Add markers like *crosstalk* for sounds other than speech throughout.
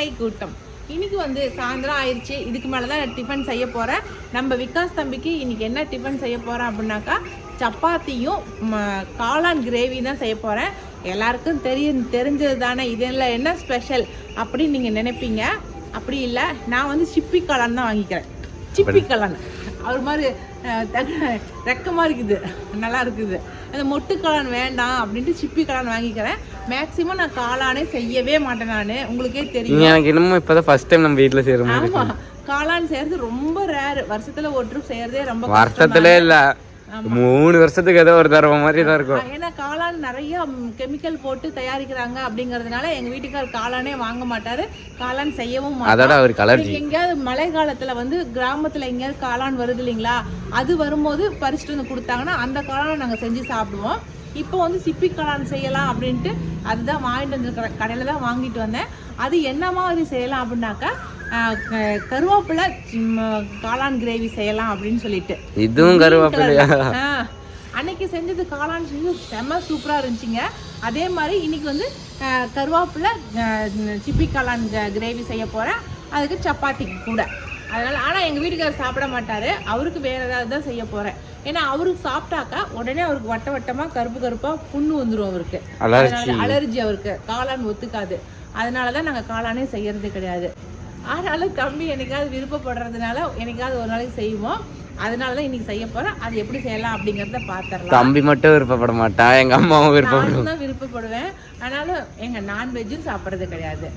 காக்கை கூட்டம். இன்னைக்கு வந்து சாயந்தரம் ஆயிடுச்சு இதுக்கு மேலே தான் டிஃபன் செய்ய போகிறேன் நம்ம விகாஸ் தம்பிக்கு இன்னைக்கு என்ன டிஃபன் செய்ய போகிறேன் அப்படின்னாக்கா சப்பாத்தியும் காளான் கிரேவி தான் செய்ய போகிறேன் எல்லாருக்கும் தெரியும் தெரிஞ்சது தானே இதில் என்ன ஸ்பெஷல் அப்படின்னு நீங்கள் நினைப்பீங்க. அப்படி இல்லை. நான் வந்து சிப்பி காளான் தான் வாங்கிக்கிறேன். சிப்பி காளான். அவர் மாதிரி ரெக்கமாக இருக்குது. நல்லா இருக்குது. அந்த மொட்டு காளான் வேண்டாம் அப்படின்ட்டு சிப்பி காளான் வாங்கிக்கிறேன். மேக்ஸிமம் நான் காளானே செய்யவே மாட்டேன் நான். உங்களுக்கே தெரியும். எனக்கு இன்னமும் இப்பதான் ஃபர்ஸ்ட் டைம் நம்ம வீட்ல செய்யற மாதிரி ஆமா. காளான் செய்யறது ரொம்ப ரேர் வருஷத்துல ஒரு ட்ரிப் செய்யறதே ரொம்ப வருஷத்துல இல்ல. மூணு வருஷத்துக்கு ஏதோ ஒரு தடவை மாதிரி தான் இருக்கும். ஏன்னா காளான் நிறைய கெமிக்கல் போட்டு தயாரிக்கிறாங்க அப்படிங்கறதுனால எங்க வீட்டுக்கார் காளானே வாங்க மாட்டாரு. காளான் செய்யவும் மாட்டாரு. அதோட எங்கேயாவது மழை காலத்துல வந்து கிராமத்துல எங்கேயாவது காளான் வருது இல்லைங்களா? அது வரும்போது பறிச்சுட்டு வந்து கொடுத்தாங்கன்னா அந்த காளானை நாங்க செஞ்சு சாப்பிடுவோம். இப்போ வந்து சிப்பி காளான் செய்யலாம் அப்படின்ட்டு அதுதான் வாங்கிட்டு வந்துருக்கிறேன் கடையில தான் வாங்கிட்டு வந்தேன். அது என்ன மாதிரி செய்யலாம் அப்படின்னாக்கா கருவேப்பிலை காளான் கிரேவி செய்யலாம் அப்படின்னு சொல்லிட்டு. இதுவும் கருவேப்பிலையா? அன்னைக்கு செஞ்சது காளான் செஞ்சு செம்ம சூப்பரா இருந்துச்சுங்க. அதே மாதிரி இன்னைக்கு வந்து கருவேப்பிலை சிப்பி காளான் கிரேவி செய்ய போறேன். அதுக்கு சப்பாத்திக்கு கூட. அதனால ஆனா எங்க வீட்டுக்காரர் சாப்பிட மாட்டாரு. அவருக்கு வேற ஏதாவது தான் செய்ய போறேன். ஏன்னா அவருக்கு சாப்பிட்டாக்கா உடனே அவருக்கு வட்ட வட்டமா கருப்பு கருப்பா புண்ணு வந்துரும் அவருக்கு. அலர்ஜி அலர்ஜி அவருக்கு. காளான் ஒத்துக்காது. அதனாலதான் நாங்க காளானே செய்யறது கிடையாது. ஆனாலும் தம்பி என்னைக்காவது விருப்பப்படுறதுனால என்னைக்காவது ஒரு நாளைக்கு செய்வோம். அதனால தான் இன்னைக்கு செய்ய போறேன். அது எப்படி செய்யலாம் அப்படிங்கறத பாத்திரலாம். தம்பி மட்டும் விருப்பப்பட மாட்டான் எங்க அம்மாவும் விருப்பப்படும். தான் விருப்பப்படுவேன். ஆனாலும் எங்க நான்வெஜ்ஜும் சாப்பிட்றது கிடையாது.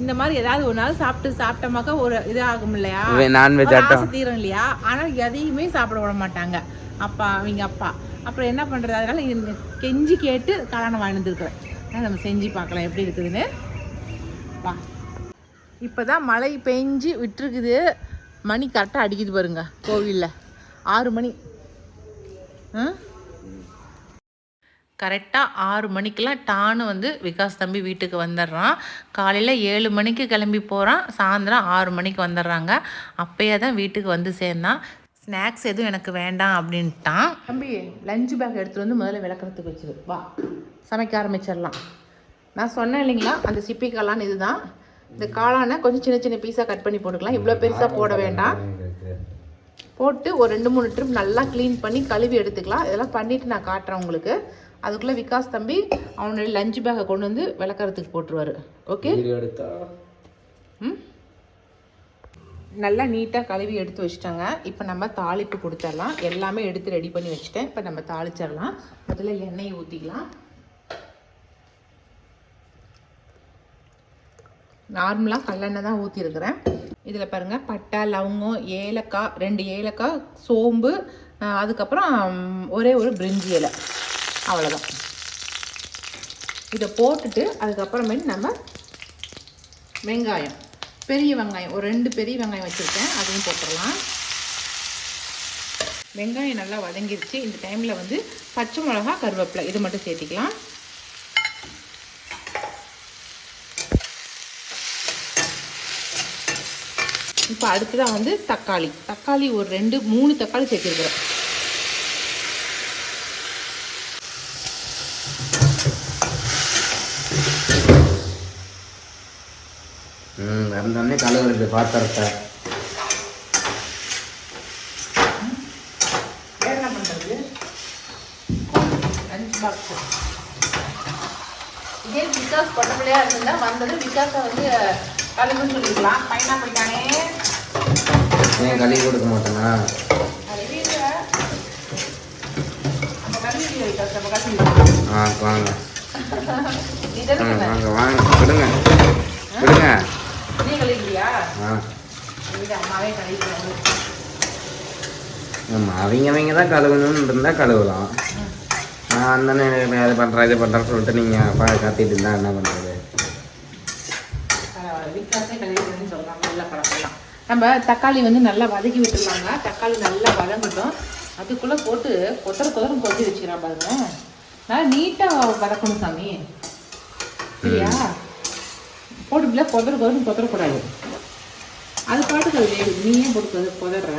இந்த மாதிரி ஏதாவது ஒரு நாள் சாப்பிட்டு சாப்பிட்டோமாக்கா ஒரு இது ஆகும் இல்லையா? நான்வெஜ் ஆட்டம். தீரும் இல்லையா? ஆனா எதையுமே சாப்பிட விட மாட்டாங்க. அப்பா அவங்க அப்பா. அப்புறம் என்ன பண்றது? அதனால கெஞ்சி கேட்டு கல்யாணம் வாங்கி வந்துருக்குறேன். நம்ம செஞ்சு பார்க்கலாம் எப்படி இருக்குதுன்னு. வா. இப்போ தான் மழை பெஞ்சு விட்டுருக்குது. மணி கரெக்டாக அடிக்குது பாருங்க கோவிலில். ஆறு மணி. ஆ? கரெக்டாக ஆறு மணிக்கெலாம் டானு வந்து விகாஸ் தம்பி வீட்டுக்கு வந்துடுறான். காலையில் ஏழு மணிக்கு கிளம்பி போகிறான் சாயந்தரம் ஆறு மணிக்கு வந்துடுறாங்க. அப்பயே தான் வீட்டுக்கு வந்து சேர்ந்தான். ஸ்நாக்ஸ் எதுவும் எனக்கு வேண்டாம் அப்படின்ட்டான். தம்பி லஞ்ச் பேக் எடுத்துகிட்டு வந்து முதல்ல விளக்கறதுக்கு வச்சுரு. வா சமைக்க ஆரம்பிச்சிடலாம். நான் சொன்னேன் இல்லைங்களா அந்த சிப்பிக்கலான்னு இதுதான். இந்த காளானை கொஞ்சம் சின்ன சின்ன பீஸாக கட் பண்ணி போட்டுக்கலாம். இவ்வளோ பெருசாக போட வேண்டாம். போட்டு ஒரு ரெண்டு மூணு ட்ரிப் நல்லா க்ளீன் பண்ணி கழுவி எடுத்துக்கலாம். இதெல்லாம் பண்ணிவிட்டு நான் காட்டுறேன் உங்களுக்கு. அதுக்குள்ளே விகாஸ் தம்பி அவனுடைய லஞ்ச் பேக்கை கொண்டு வந்து விளக்கறதுக்கு போட்டுருவாரு. ஓகே ம்? நல்லா நீட்டாக கழுவி எடுத்து வச்சிட்டாங்க. இப்போ நம்ம தாளிப்பு கொடுத்துடலாம். எல்லாமே எடுத்து ரெடி பண்ணி வச்சுட்டேன். இப்போ நம்ம தாளிச்சிடலாம். முதல்ல எண்ணெயை ஊற்றிக்கலாம் நார்மலாக கல்லெண்ணெய் தான் ஊற்றிருக்கிறேன் இதில் பாருங்கள் பட்டை லவங்கம் ஏலக்காய் ரெண்டு ஏலக்காய் சோம்பு அதுக்கப்புறம் ஒரே ஒரு பிரிஞ்சி இலை. அவ்வளோதான் இதை போட்டுட்டு அதுக்கப்புறமேட்டு நம்ம வெங்காயம் பெரிய வெங்காயம் ஒரு ரெண்டு பெரிய வெங்காயம் வச்சுருக்கேன். அதையும் போட்டுடலாம். வெங்காயம் நல்லா வதங்கிருச்சு. இந்த டைமில் வந்து பச்சை மிளகா கருவேப்பிலை இது மட்டும் சேர்த்திக்கலாம். இப்போ அடுத்ததாக வந்து தக்காளி. தக்காளி ஒரு ரெண்டு மூணு தக்காளி சேர்த்துருக்குறேன் ம் வந்தோடனே கழுவுறது பாத்திரத்தை. இதே விகாஸ் பொட்ட பிள்ளையா இருந்தா வந்தது விகாஸை வந்து கழுவுன்னு சொல்லிக்கலாம் ஏன் கழுவி கொடுக்க மாட்டேனா? ஆ வாங்க. வாங்க வாங்க. விடுங்க. விடுங்க. நீ கழுவியா ஆ. இது அம்மாவே கழுவிக்கிறாங்க. ஆமாம் அவங்க அவங்க தான் கழுவணும்னு இருந்தால் கழுவலாம். நான் அந்தனே அது பண்ணுறேன் இது பண்ணுறேன்னு சொல்லிட்டு நீங்கள் கத்திட்டு இருந்தா என்ன பண்ணுறது நம்ம தக்காளி வந்து நல்லா வதக்கி விட்டுருவாங்க தக்காளி நல்லா வதங்கட்டும். அதுக்குள்ளே போட்டு கொத்தர கொதரம் கொத்தி வச்சுக்கிறான் பாருங்க. நல்லா நீட்டாக வதக்கணும் சாமி. சரியா? போட்டு இப்படில கொதற கொதரம் கொத்தரக்கூடாது அது பாட்டுக்கு அது வேகுது. நீயே போட்டு கொதற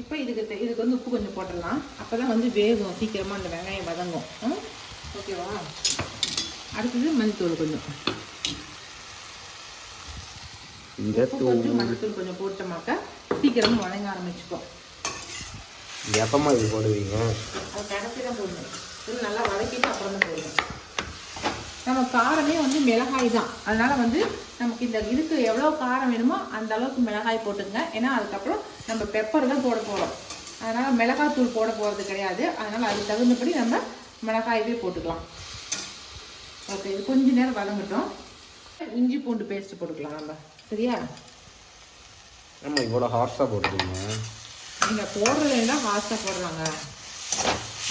இப்போ இதுக்கு இதுக்கு வந்து உப்பு கொஞ்சம் போட்டுடலாம். அப்போ தான் வந்து வேகும். சீக்கிரமாக அந்த வெங்காயம் வதங்கும். ம்? ஓகேவா? அடுத்தது மஞ்சத்தூள் கொஞ்சம். கொஞ்சம் மஞ்சள் கொஞ்சம் போட்டோமாக்க சீக்கிரமா வதங்க ஆரம்பிச்சுக்கும். எப்பமா இது போடுவீங்க? அது கடைசி தான் போடணும். இது நல்லா வதக்கிட்டு அப்புறம் தான் போடணும். நம்ம காரமே வந்து மிளகாய் தான். அதனால வந்து நமக்கு இந்த இதுக்கு எவ்வளோ காரம் வேணுமோ அந்த அளவுக்கு மிளகாய் போட்டுங்க ஏன்னா அதுக்கப்புறம் நம்ம பெப்பர் தான் போட போகிறோம் அதனால மிளகாய் தூள் போட போகிறது கிடையாது. அதனால அதுக்கு தகுந்தபடி நம்ம மிளகாயவே போட்டுக்கலாம். ஓகே இது கொஞ்ச நேரம் வதங்கட்டும். இஞ்சி பூண்டு பேஸ்ட் போட்டுக்கலாம் நம்ம. சரியா? ஆமா இவ்வளோ ஹார்ஸாக போடுறீங்க நீங்கள் போடுறது தான் ஹாஸ்ட்டாக போடுறாங்க.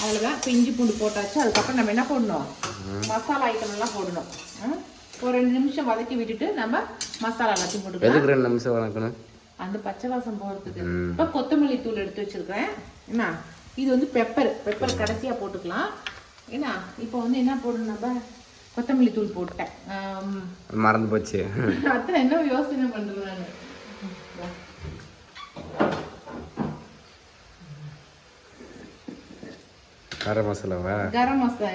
அவ்வளோதான் இப்போ இஞ்சி பூண்டு போட்டாச்சு அதுக்கப்புறம் நம்ம என்ன போடணும்? மசாலா ஐட்டம் எல்லாம் போடணும்? ஒரு ரெண்டு நிமிஷம் வதக்கி விட்டுட்டு நம்ம மசாலா எல்லாத்தையும் போட்டுக்கலாம். எதுக்கு ரெண்டு நிமிஷம் வணக்கணும் அந்த பச்சை வாசம் போகிறதுக்கு. இப்போ கொத்தமல்லி தூள் எடுத்து வச்சிருக்கிறேன். என்ன? இது வந்து பெப்பர் பெப்பர் கடைசியாக போட்டுக்கலாம். என்ன? இப்போ வந்து என்ன போடணும் நம்ம? கொத்தமல்லி தூள் போட்டேன். மறந்து போச்சு. அதான் என்ன யோசனை பண்ணுறேன் நான்? கரம் மசாலாவா? கரம் மசாலா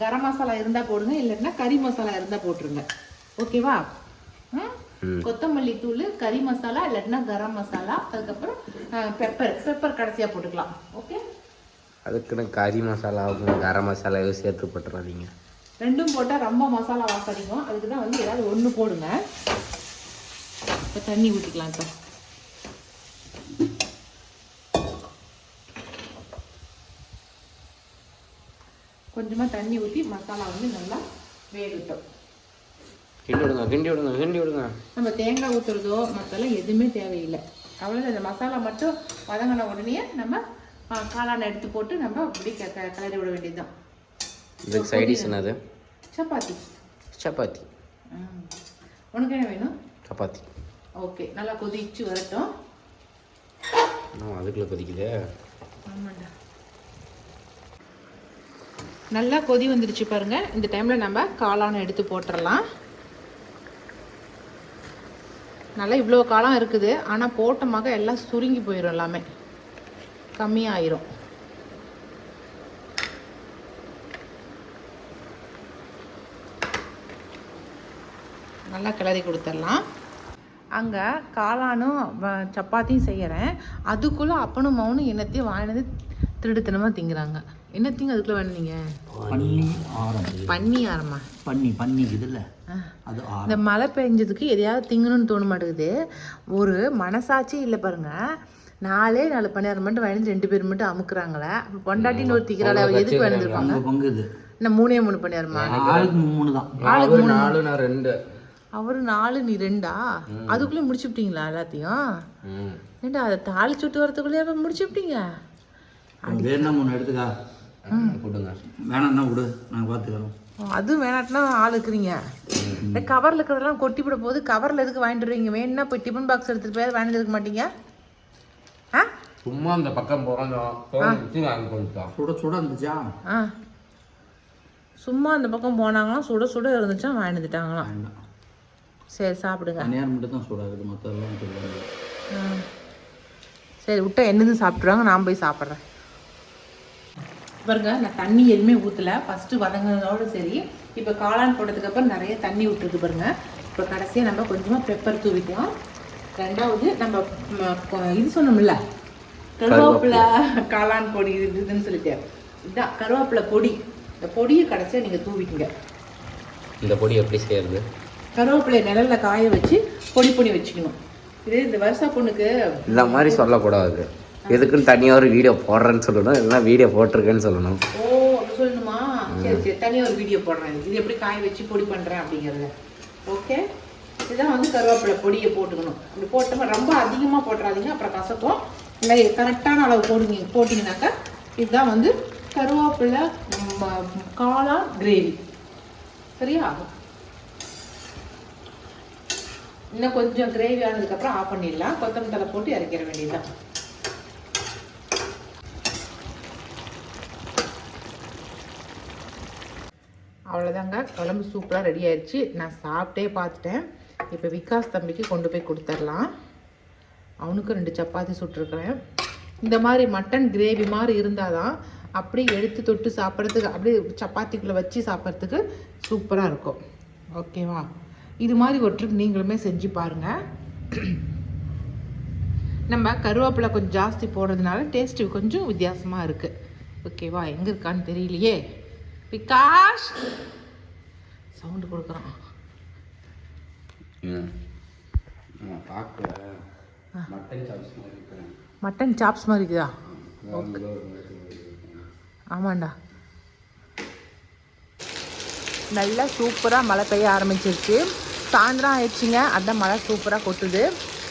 கரம் மசாலா இருந்தா போடுங்க இல்லைன்னா கறி மசாலா இருந்தா போட்டுருங்க. ஓகேவா. கொத்தமல்லி தூள் கறி மசாலா இல்லைன்னா கரம் மசாலா அதுக்கப்புறம் பெப்பர். பெப்பர் கடைசியா போட்டுக்கலாம். ஓகே? அதுக்குன்னு கறி மசாலாவும் கரம் மசாலாவும் சேர்த்து போட்டுறாதீங்க. ரெண்டும் போட்டால் ரொம்ப மசாலா வாசடிக்கும் அதுக்கு தான் வந்து ஏதாவது ஒன்று போடுங்க. இப்போ தண்ணி ஊற்றிக்கலாம் இப்போ. கொஞ்சமாக தண்ணி ஊற்றி மசாலா வந்து நல்லா வேகட்டும். கிண்டி விடுங்க கிண்டி விடுங்க கிண்டி விடுங்க. நம்ம தேங்காய் ஊற்றுறதோ மற்றெல்லாம் எதுவுமே தேவையில்லை. அவ்வளோதான் இந்த மசாலா மட்டும் வதங்கின உடனே நம்ம காளானை எடுத்து போட்டு நம்ம அப்படி கிளறி விட வேண்டியதுதான். இதுக்கு சைடிஷ் என்னது? சப்பாத்தி. சப்பாத்தி. உனக்கு என்ன வேணும்? சப்பாத்தி. ஓகே நல்லா கொதிச்சு வரட்டும். அதுக்குள்ள கொதிக்குதே. ஆமாண்டா. நல்லா கொதி வந்துருச்சு பாருங்க. இந்த டைம்ல நம்ம காளானை எடுத்து போட்டுடலாம் நல்லா இவ்வளோ காளான் இருக்குது. ஆனால் போட்டமாக எல்லாம் சுருங்கி போயிடும் எல்லாமே. கம்மியாயிரும். நல்லா கிளறி கொடுத்துடலாம். அங்கே காளானும் வ- சப்பாத்தியும் செய்கிறேன் அதுக்குள்ளே அப்பனும் மௌனும் என்னத்தையும் வாங்கினது திருடுத்தனமாக திங்குறாங்க. என்னத்தையும் அதுக்குள்ளே வேணுனீங்க பன்னி ஆரம். பன்னி அது ஆரம். இந்த மழை பெஞ்சதுக்கு எதையாவது திங்கணும்னு தோண மாட்டேங்குது. ஒரு மனசாட்சி இல்லை பாருங்க. நாலே நாலு பணியாரம் மட்டும் வாங்கி ரெண்டு பேர் மட்டும் அமுக்குறாங்களே. அப்ப பொண்டாட்டின்னு ஒரு திக்கிறாள் எதுக்கு வேணுந்திருப்பாங்க இன்னும் மூணே மூணு பணியாரமா ஆளுக்கு மூணு தான். அவரு நாலு நான் ரெண்டு. அவரு நாலு நீ ரெண்டா? அதுக்குள்ளே முடிச்சுப்பிட்டீங்களா எல்லாத்தையும்? ம். ஏண்டா அதை தாளிச்சு விட்டு வரதுக்குள்ளேயே அப்ப முடிச்சுப்பிட்டீங்க உனக்கு வேணும்னா மூணு எடுத்துக்கா. கொடுங்க வேணாம்னா விடு நாங்கள் பார்த்துக்கிறோம். அதுவும் வேணாட்டினா ஆள் இருக்கிறீங்க. இந்த கவரில் இருக்கிறதெல்லாம் கொட்டி விட போது கவரில் எதுக்கு வாங்கிட்டு வருவீங்க? வேணும்னா போய் டிஃபன் பாக்ஸ் எடுத்துகிட்டு போய் வாங்கிட்டு இருக்க மாட்டீங்க? ஆ? சும்மா அந்த பக்கம் போகிறோம் சுட சுட இருந்துச்சா? ஆ. சும்மா அந்த பக்கம் போனாங்களாம் சுட சுட இருந்துச்சா வாங்கிட்டுட்டாங்களாம் வேண்டாம். சரி சாப்பிடுங்க. தனியார் மட்டும் தான் சூடாகுது மற்றதெல்லாம் சொல்லுவாங்க ஆ. சரி விட்டா என்னது சாப்பிட்ருவாங்க நான் போய் சாப்பிட்றேன். பாருங்க நான் தண்ணி எதுவுமே ஊற்றல ஃபஸ்ட்டு வதங்கினதோட சரி இப்போ காளான் போட்டதுக்கு அப்புறம் நிறைய தண்ணி விட்டுருக்கு பாருங்க. இப்போ கடைசியாக நம்ம கொஞ்சமாக பெப்பர் தூவிக்கலாம். ரெண்டாவது நம்ம இது சொன்னோம்ல கருவேப்பிலை காளான் பொடி இதுன்னு சொல்லிட்டு. இதான் கருவேப்பிலை பொடி. இந்த பொடியை கடைசியாக நீங்கள் தூவிக்குங்க. இந்த பொடி எப்படி செய்யறது? கருவேப்பிலை நிழல்ல காய வச்சு பொடி பண்ணி வச்சுக்கணும். இது இந்த வருஷா பொண்ணுக்கு இந்த மாதிரி சொல்லக்கூடாது. எதுக்குன்னு தனியாக ஒரு வீடியோ போடுறேன்னு சொல்லணும் இல்லைன்னா வீடியோ போட்டிருக்கேன்னு சொல்லணும். ஓ அப்படி சொல்லணுமா? சரி சரி தனியாக ஒரு வீடியோ போடுறேன். இது எப்படி காய வச்சு பொடி பண்ணுறேன் அப்படிங்கிறத ஓகே இதுதான் வந்து கருவேப்பிலை பொடியை போட்டுக்கணும். இப்படி போட்டோமா ரொம்ப அதிகமாக போட்டுறாதீங்க அப்புறம் கசக்கும். இல்லை கரெக்டான அளவு போடுங்க போட்டிங்கனாக்கா இதுதான் வந்து கருவேப்பிலை காளான் கிரேவி சரியா? இன்னும் கொஞ்சம் கிரேவி ஆனதுக்கப்புறம் ஆஃப் பண்ணிடலாம். கொத்தமல்லி தலை போட்டு இறக்கிற வேண்டியதுதான். அவ்வளோதாங்க குழம்பு சூப்பராக ரெடி ஆயிடுச்சு. நான் சாப்பிட்டே பார்த்துட்டேன். இப்போ விகாஸ் தம்பிக்கு கொண்டு போய் கொடுத்துர்லாம் அவனுக்கு ரெண்டு சப்பாத்தி சுட்டிருக்கிறேன். இந்த மாதிரி மட்டன் கிரேவி மாதிரி இருந்தால் தான் அப்படியே எடுத்து தொட்டு சாப்பிட்றதுக்கு அப்படியே சப்பாத்திக்குள்ளே வச்சு சாப்பிட்றதுக்கு சூப்பராக இருக்கும். ஓகேவா இது மாதிரி ஒரு ட்ரிப் நீங்களுமே செஞ்சு பாருங்கள் நம்ம கருவேப்பிலை கொஞ்சம் ஜாஸ்தி போடுறதுனால டேஸ்ட்டு கொஞ்சம் வித்தியாசமாக இருக்குது ஓகேவா எங்கே இருக்கான்னு தெரியலையே. விகாஷ்! சவுண்டு கொடுக்குறான். பார்க்க மட்டன் சாப்ஸ் மாதிரி இருக்கிறேன் மட்டன் சாப்ஸ் மாதிரி இருக்குதா? ஆமாண்டா. நல்லா சூப்பராக மழை பெய்ய ஆரம்பிச்சிருச்சு. சாயந்தரம் ஆயிடுச்சுங்க. அதான் மழை சூப்பராக கொட்டுது.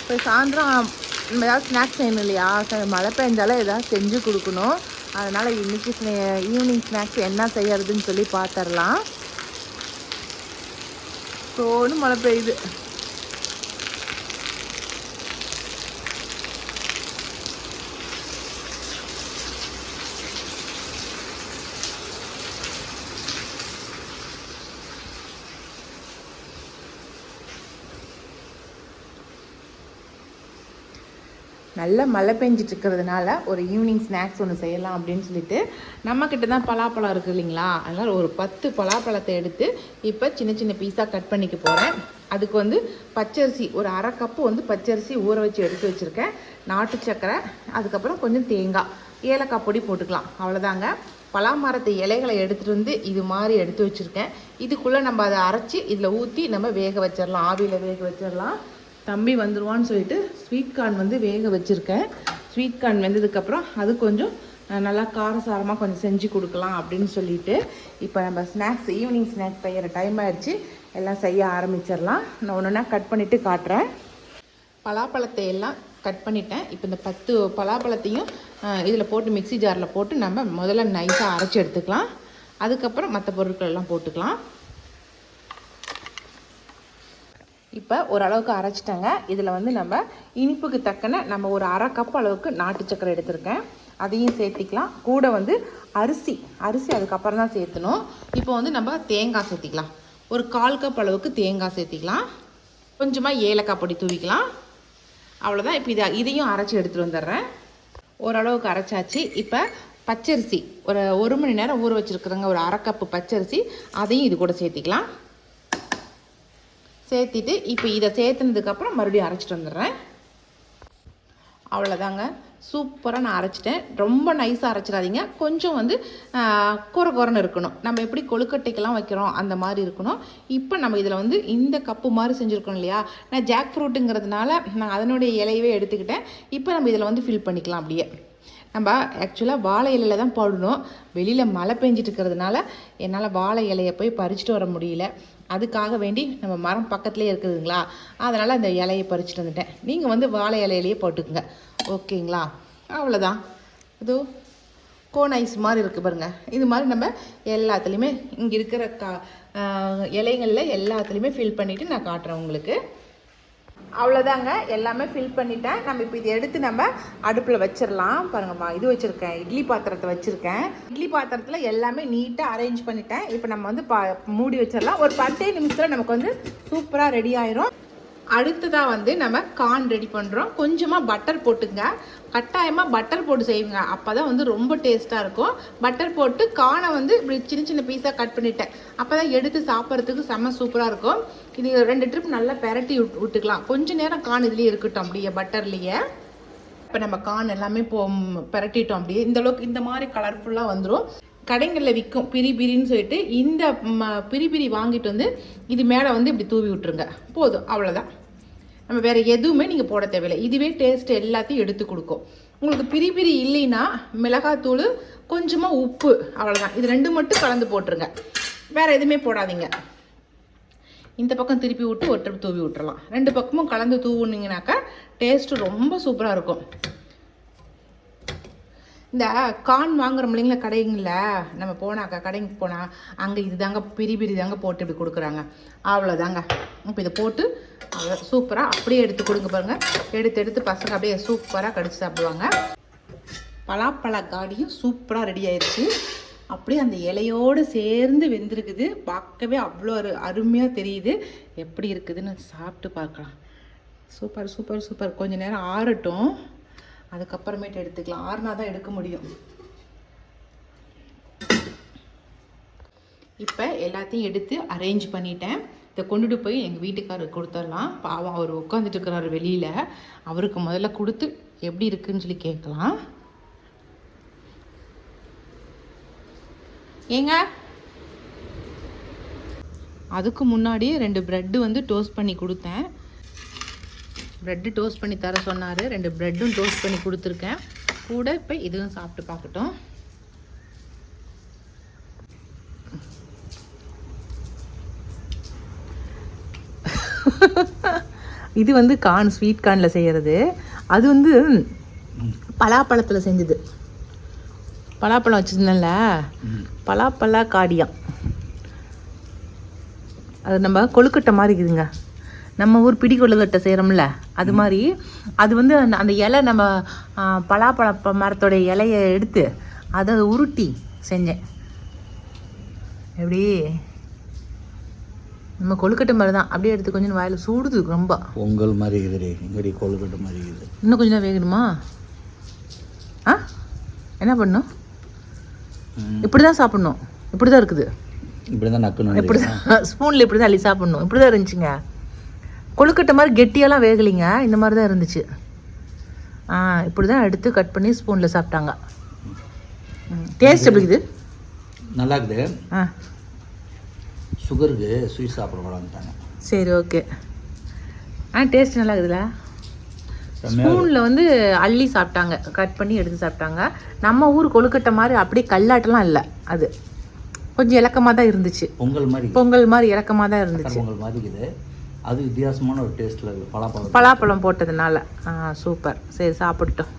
இப்போ சாயந்தரம் நம்ம ஏதாவது ஸ்நாக்ஸ் செய்யணும் இல்லையா? சரி, மழை பெஞ்சாலும் ஏதாவது செஞ்சு கொடுக்கணும். அதனால் இன்றைக்கி ஈவினிங் ஸ்நாக்ஸ் என்ன செய்யறதுன்னு சொல்லி பார்த்துடலாம் ஒன்று மழை பெய்யுது. நல்ல மழை பெஞ்சிட்டு இருக்கிறதுனால ஒரு ஈவினிங் ஸ்நாக்ஸ் ஒன்று செய்யலாம் அப்படின்னு சொல்லிட்டு நம்மக்கிட்ட தான் பலாப்பழம் இருக்குது இல்லைங்களா? அதனால் ஒரு பத்து பலாப்பழத்தை எடுத்து இப்போ சின்ன சின்ன பீஸாக கட் பண்ணிக்க போகிறேன் அதுக்கு வந்து பச்சரிசி ஒரு அரை கப்பு வந்து பச்சரிசி ஊற வச்சு எடுத்து வச்சுருக்கேன். நாட்டு சக்கரை அதுக்கப்புறம் கொஞ்சம் தேங்காய் ஏலக்காய் பொடி போட்டுக்கலாம். அவ்வளோதாங்க. பலாமரத்து இலைகளை எடுத்துகிட்டு வந்து இது மாதிரி எடுத்து வச்சுருக்கேன். இதுக்குள்ளே நம்ம அதை அரைச்சி இதில் ஊற்றி நம்ம வேக வச்சிடலாம். ஆவியில் வேக வச்சிடலாம். தம்பி வந்துடுவான்னு சொல்லிட்டு ஸ்வீட் கார்ன் வந்து வேக வச்சுருக்கேன். ஸ்வீட் கார்ன் வெந்ததுக்கப்புறம் அது கொஞ்சம் நல்லா காரசாரமாக கொஞ்சம் செஞ்சு கொடுக்கலாம் அப்படின்னு சொல்லிட்டு இப்போ நம்ம ஸ்நாக்ஸ் ஈவினிங் ஸ்நாக்ஸ் செய்கிற டைம் ஆயிடுச்சு. எல்லாம் செய்ய ஆரம்பிச்சிடலாம். நான் ஒன்று ஒன்றா கட் பண்ணிவிட்டு காட்டுறேன். பலாப்பழத்தை எல்லாம் கட் பண்ணிட்டேன். இப்போ இந்த பத்து பலாப்பழத்தையும் இதில் போட்டு மிக்ஸி ஜாரில் போட்டு நம்ம முதல்ல நைஸாக அரைச்சி எடுத்துக்கலாம். அதுக்கப்புறம் மற்ற பொருட்கள் எல்லாம் போட்டுக்கலாம். இப்போ ஓரளவுக்கு அரைச்சிட்டேங்க. இதில் வந்து நம்ம இனிப்புக்கு தக்கன நம்ம ஒரு அரை கப் அளவுக்கு நாட்டு சக்கரை எடுத்திருக்கேன். அதையும் சேர்த்திக்கலாம். கூட வந்து அரிசி அரிசி அதுக்கப்புறம் தான் சேர்த்தணும். இப்போ வந்து நம்ம தேங்காய் சேர்த்திக்கலாம். ஒரு கால் கப் அளவுக்கு தேங்காய் சேர்த்திக்கலாம். கொஞ்சமாக ஏலக்காய் பொடி தூவிக்கலாம். அவ்வளோதான் இப்போ இதை இதையும் அரைச்சி எடுத்துகிட்டு வந்துடுறேன். ஓரளவுக்கு அரைச்சாச்சு. இப்போ பச்சரிசி ஒரு ஒரு மணி நேரம் ஊற வச்சுருக்குறேங்க. ஒரு அரை கப்பு பச்சரிசி அதையும் இது கூட சேர்த்திக்கலாம். சேர்த்திட்டு இப்போ இதை சேர்த்துனதுக்கப்புறம் மறுபடியும் அரைச்சிட்டு வந்துடுறேன். அவ்வளோதாங்க சூப்பராக நான் அரைச்சிட்டேன். ரொம்ப நைஸாக அரைச்சிடாதீங்க. கொஞ்சம் வந்து ஆஹ், குறை குறைன்னு இருக்கணும். நம்ம எப்படி கொழுக்கட்டைக்கெல்லாம் வைக்கிறோம் அந்த மாதிரி இருக்கணும். இப்போ நம்ம இதில் வந்து இந்த கப்பு மாதிரி செஞ்சுருக்கோம் இல்லையா? நான் ஜாக் ஃப்ரூட்டுங்கிறதுனால நான் அதனுடைய இலையவே எடுத்துக்கிட்டேன். இப்போ நம்ம இதில் வந்து ஃபில் பண்ணிக்கலாம் அப்படியே. நம்ம ஆக்சுவலாக வாழை இலையில தான் போடணும். வெளியில் மழை பெஞ்சிட்டு இருக்கிறதுனால என்னால் வாழை இலையை போய் பறிச்சுட்டு வர முடியல. அதுக்காக வேண்டி நம்ம மரம் பக்கத்துலேயே இருக்குதுங்களா? அதனால் அந்த இலையை பறிச்சுட்டு வந்துட்டேன். நீங்கள் வந்து வாழை இலையிலேயே போட்டுக்குங்க. ஓகேங்களா? அவ்வளோதான் இது கோன் ஐஸ் மாதிரி இருக்குது பாருங்கள் இது மாதிரி நம்ம எல்லாத்துலேயுமே இங்கே இருக்கிற கா இலைகளில் எல்லாத்துலேயுமே ஃபில் பண்ணிவிட்டு நான் காட்டுறேன் உங்களுக்கு. அவ்வளோதாங்க எல்லாமே ஃபில் பண்ணிட்டேன். நம்ம இப்போ இதை எடுத்து நம்ம அடுப்பில் வச்சிடலாம் பாருங்கம்மா இது வச்சுருக்கேன். இட்லி பாத்திரத்தை வச்சுருக்கேன். இட்லி பாத்திரத்தில் எல்லாமே நீட்டாக அரேஞ்ச் பண்ணிட்டேன். இப்போ நம்ம வந்து பா மூடி வச்சிடலாம் ஒரு பத்தே நிமிஷத்தில் நமக்கு வந்து சூப்பராக ரெடி ஆயிரும். அடுத்ததாக வந்து நம்ம கார்ன் ரெடி பண்ணுறோம் கொஞ்சமாக பட்டர் போட்டுங்க. கட்டாயமாக பட்டர் போட்டு செய்யுங்க. அப்போ தான் வந்து ரொம்ப டேஸ்ட்டாக இருக்கும். பட்டர் போட்டு கானை வந்து இப்படி சின்ன சின்ன பீஸாக கட் பண்ணிட்டேன். அப்போ தான் எடுத்து சாப்பிட்றதுக்கு செம்ம சூப்பராக இருக்கும். இது ரெண்டு ட்ரிப் நல்லா பெரட்டி விட்டு விட்டுக்கலாம். கொஞ்ச நேரம் கான் இதுலேயே இருக்கட்டும் அப்படியே பட்டர்லேயே இப்போ நம்ம கான் எல்லாமே போ பெரட்டிட்டோம் அப்படியே. இந்த அளவுக்கு இந்த மாதிரி கலர்ஃபுல்லாக வந்துடும் கடைங்களில் விற்கும் பிரி பிரின்னு சொல்லிட்டு இந்த ம, பிரி பிரி வாங்கிட்டு வந்து இது மேலே வந்து இப்படி தூவி விட்டுருங்க. போதும். அவ்வளோதான் நம்ம வேறு எதுவுமே நீங்கள் போட தேவையில்லை. இதுவே டேஸ்ட் எல்லாத்தையும் எடுத்து கொடுக்கும். உங்களுக்கு பிரி பிரி இல்லைன்னா மிளகாத்தூள் கொஞ்சமாக உப்பு அவ்வளோதான் இது ரெண்டு மட்டும் கலந்து போட்டுருங்க. வேறு எதுவுமே போடாதீங்க. இந்த பக்கம் திருப்பி விட்டு ஒரு ட்ரிப் தூவி விட்டுறலாம். ரெண்டு பக்கமும் கலந்து தூவுனீங்கனாக்கா டேஸ்ட்டு ரொம்ப சூப்பராக இருக்கும். இந்த கான் வாங்குறோம் இல்லைங்களா கடைங்களில் நம்ம போனாக்கா கடைக்கு போனால் அங்கே இது தாங்க பிரி பிரி தாங்க போட்டு இப்படி கொடுக்குறாங்க. அவ்வளோதாங்க இப்போ இதை போட்டு அவ்வளோ சூப்பராக அப்படியே எடுத்து கொடுங்க பாருங்கள் எடுத்து எடுத்து பசங்க அப்படியே சூப்பராக கடிச்சு சாப்பிடுவாங்க. பலாப்பழ காடியும் சூப்பராக ரெடி ஆயிடுச்சு அப்படியே அந்த இலையோடு சேர்ந்து வெந்திருக்குது. பார்க்கவே அவ்வளோ அரு அருமையாக தெரியுது. எப்படி இருக்குதுன்னு சாப்பிட்டு பார்க்கலாம். Super super super. கொஞ்சம் நேரம் ஆறட்டும். அதுக்கப்புறமேட்டு எடுத்துக்கலாம். ஆறுனா தான் எடுக்க முடியும். இப்போ எல்லாத்தையும் எடுத்து அரேஞ்ச் பண்ணிட்டேன். இதை கொண்டுட்டு போய் எங்கள் வீட்டுக்காரருக்கு கொடுத்துடலாம். பாவம் அவர் உட்காந்துட்டு இருக்கிறாரு வெளியில். அவருக்கு முதல்ல கொடுத்து எப்படி இருக்குன்னு சொல்லி கேட்கலாம். ஏங்க? அதுக்கு முன்னாடியே ரெண்டு ப்ரெட்டு வந்து டோஸ்ட் பண்ணி கொடுத்தேன். ப்ரெட்டு டோஸ்ட் பண்ணி தர சொன்னார். ரெண்டு ப்ரெட்டும் டோஸ்ட் பண்ணி கொடுத்துருக்கேன். கூட இப்போ இதுவும் சாப்பிட்டு பார்க்கட்டும். இது வந்து கார்ன் ஸ்வீட் கார்னில் செய்கிறது அது வந்து பலாப்பழத்தில் செஞ்சது. பலாப்பழம் வச்சுருந்தேன்ல? பலாப்பழ காடியம் அது நம்ம கொழுக்கட்டை மாதிரி இருக்குதுங்க. நம்ம ஊர் பிடி கொழுக்கட்டை செய்கிறோம்ல அது மாதிரி அது வந்து அந்த அந்த இலை நம்ம பலாப்பழ ப- மரத்தோட இலையை எடுத்து அதை உருட்டி செஞ்சேன். எப்படி? நம்ம கொழுக்கட்டை மாதிரி தான் அப்படியே எடுத்து கொஞ்சம் வாயில் சூடுது ரொம்ப. பொங்கல் மாதிரி இருக்குது இங்கடி கொழுக்கட்டை மாதிரி இருக்குது. இன்னும் கொஞ்சம் வேகணுமா? ஆ? என்ன பண்ணணும்? இப்படி தான் சாப்பிட்ணும். இப்படி தான் இருக்குது. இப்படி தான் நக்கணும் இப்படி தான் *laughs* ஸ்பூனில் இப்படி தான் அள்ளி சாப்பிட்ணும். இப்படி தான் இருந்துச்சுங்க. கொழுக்கட்டை மாதிரி கெட்டியெல்லாம் வேகலைங்க. இந்த மாதிரி தான் இருந்துச்சு. ஆ இப்படி தான் எடுத்து கட் பண்ணி ஸ்பூனில் சாப்பிட்டாங்க. டேஸ்ட் எப்படி இருக்குது? நல்லா இருக்குது. ஆ. சுகருக்கு ஸ்வீட் சாப்பிடக்கூடாதுட்டாங்க சரி ஓகே ஆ டேஸ்ட் நல்லா இருக்குதுல்ல ஸ்பூனில் வந்து அள்ளி சாப்பிட்டாங்க. கட் பண்ணி எடுத்து சாப்பிட்டாங்க. நம்ம ஊர் கொழுக்கட்டை மாதிரி அப்படியே கல்லாட்டெல்லாம் இல்லை அது. கொஞ்சம் இலக்கமாக தான் இருந்துச்சு. பொங்கல் மாதிரி பொங்கல் மாதிரி இலக்கமாக தான் இருந்துச்சு. பொங்கல் மாதிரி இருக்குது. அது வித்தியாசமான ஒரு டேஸ்ட்டில் இருக்குது பலாப்பழம். பலாப்பழம் போட்டதுனால. ஆ சூப்பர். சரி சாப்பிட்டோம்.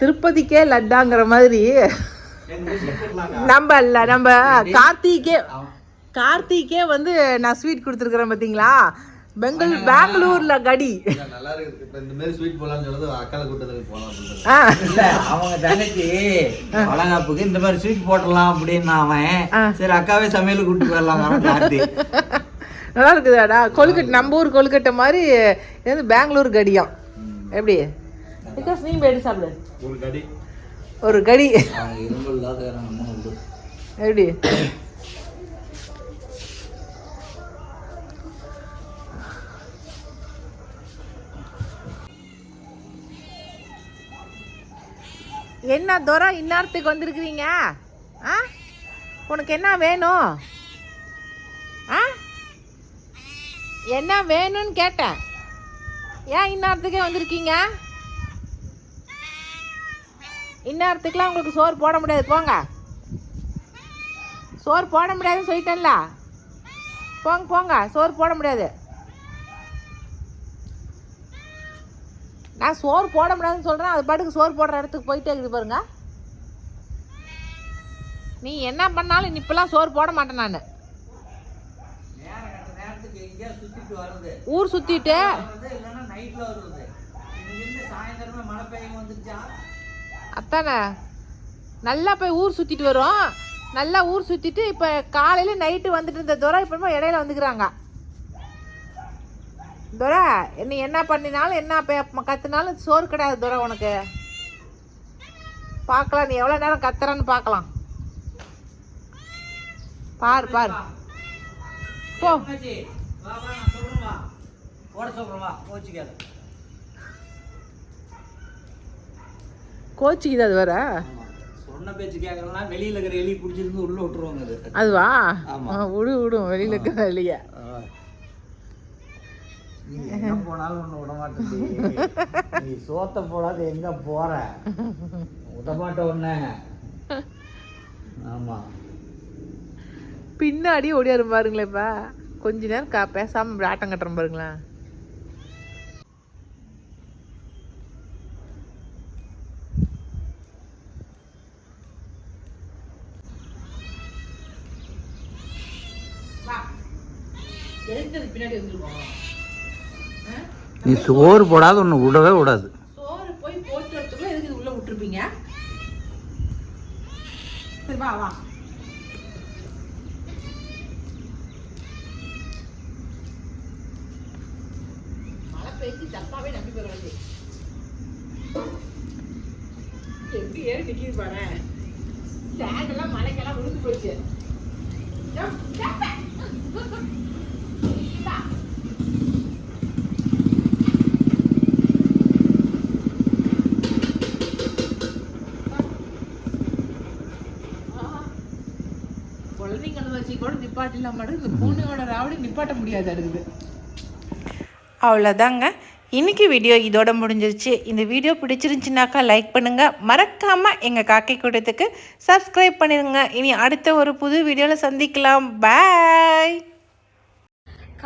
திருப்பதிக்கே லட்டாங்கிற மாதிரி. நம்ம இல்ல நம்ம கார்த்திகே கார்த்திகே வந்து நான் ஸ்வீட் கொடுத்துருக்குறேன் பார்த்தீங்களா பெங்கல் பெங்களூர்ல கடி. நல்லா இருக்கு இப்போ இந்த மாதிரி ஸ்வீட் போலாம்னு சொல்லுது அக்கால கூட்டத்துக்கு போலாம் இல்ல அவங்க தங்கச்சி வளகாப்புக்கு இந்த மாதிரி ஸ்வீட் போட்டலாம் அப்படின்னு அவன் சரி அக்காவே சமையல் கூட்டு போயிடலாம் கார்த்தி நல்லா இருக்குதாடா கொழுக்கட்டை நம்ம ஊர் கொழுக்கட்டை மாதிரி இது வந்து பெங்களூர் கடியாம் எப்படி? பிகாஸ் நீ போய் எடுத்து சாப்பிடு. ஒரு கடி. ஒரு கடி. எப்படி? என்ன துரை இந்நேரத்துக்கு வந்திருக்கிறீங்க? ஆ? உனக்கு என்ன வேணும் ஆ என்ன வேணும்னு கேட்டேன். ஏன் இந்நேரத்துக்கே வந்திருக்கீங்க? இந்நேரத்துக்குலாம் உங்களுக்கு சோறு போட முடியாது. போங்க. சோறு போட முடியாதுன்னு சொல்லிட்டேன்ல. போங்க போங்க. சோறு போட முடியாது. நான் சோறு போட முடியாதுன்னு சொல்கிறேன் அது பாட்டுக்கு சோறு போடுற இடத்துக்கு போயிட்டே இருக்குது பாருங்க. நீ என்ன பண்ணாலும் இப்பெல்லாம் சோறு போட மாட்டேன் நான் நேரத்துக்கு எங்கேயா சுத்திட்டு வர்றது ஊர் சுற்றிட்டு இல்லைன்னா நைட்ல வருது இங்கிருந்து சாயந்தரமே மழை பெய்யும் வந்துச்சா அத்தானே நல்லா போய் ஊர் சுற்றிட்டு வரும். நல்லா ஊர் சுற்றிட்டு இப்போ காலையில் நைட்டு வந்துட்டு இருந்த துரை இப்போ இடையில வந்துக்கிறாங்க? துரை நீ என்ன பண்ணினாலும் என்ன கத்துனாலும் சோறு கிடையாது துரை உனக்கு. பார்க்கலாம் நீ எவ்வளோ நேரம் கத்துறன்னு பார்க்கலாம். பாரு பாரு. போ. கோச்சிக்காத. கோச்சிக்குது அது வர சொன்ன பேச்சு கேட்கறதுனா வெளியில இருக்கிற எலி பிடிச்சிருந்து உள்ள விட்டுருவாங்க அது. அதுவா? ஆமா. ஆ, விடு விடும் வெளியில் இருக்கிற நீ எங்க போனாலும் ஒண்ணு விட மாட்டேன் நீ சோத்த போடாத எங்க போற? விட பின்னாடி ஓடியாரு பாருங்களேன் இப்போ. கொஞ்ச நேரம் கா பேசாமல் ஆட்டம் கட்டுறோம் பாருங்களேன். பின்னாடி வந்துருக்கோம் நீ சோறு போடாத ஒன்று விடவே விடாது. சோறு போய் போட்டு வரத்துக்குள்ள எதுக்கு இது உள்ள விட்டுருப்பீங்க? சரி வா வா. மழை பெய்ஞ்சு தப்பாவே நம்பி போயிடுறது எப்படி ஏறி நிக்கிது பாரு. ஸ்டாண்ட் எல்லாம் மழைக்கெல்லாம் விழுந்து போச்சு வச்சு கூட நிப்பாட்டிலாம் மட்டும் இந்த பூனையோட ராவடி நிப்பாட்ட முடியாது இருக்குது அவ்வளோதாங்க. இன்னைக்கு வீடியோ இதோட முடிஞ்சிருச்சு. இந்த வீடியோ பிடிச்சிருந்துச்சுனாக்கா லைக் பண்ணுங்கள் மறக்காமல் எங்கள் காக்கை கூட்டத்துக்கு சப்ஸ்கிரைப் பண்ணிடுங்க இனி அடுத்த ஒரு புது வீடியோவில் சந்திக்கலாம். பாய்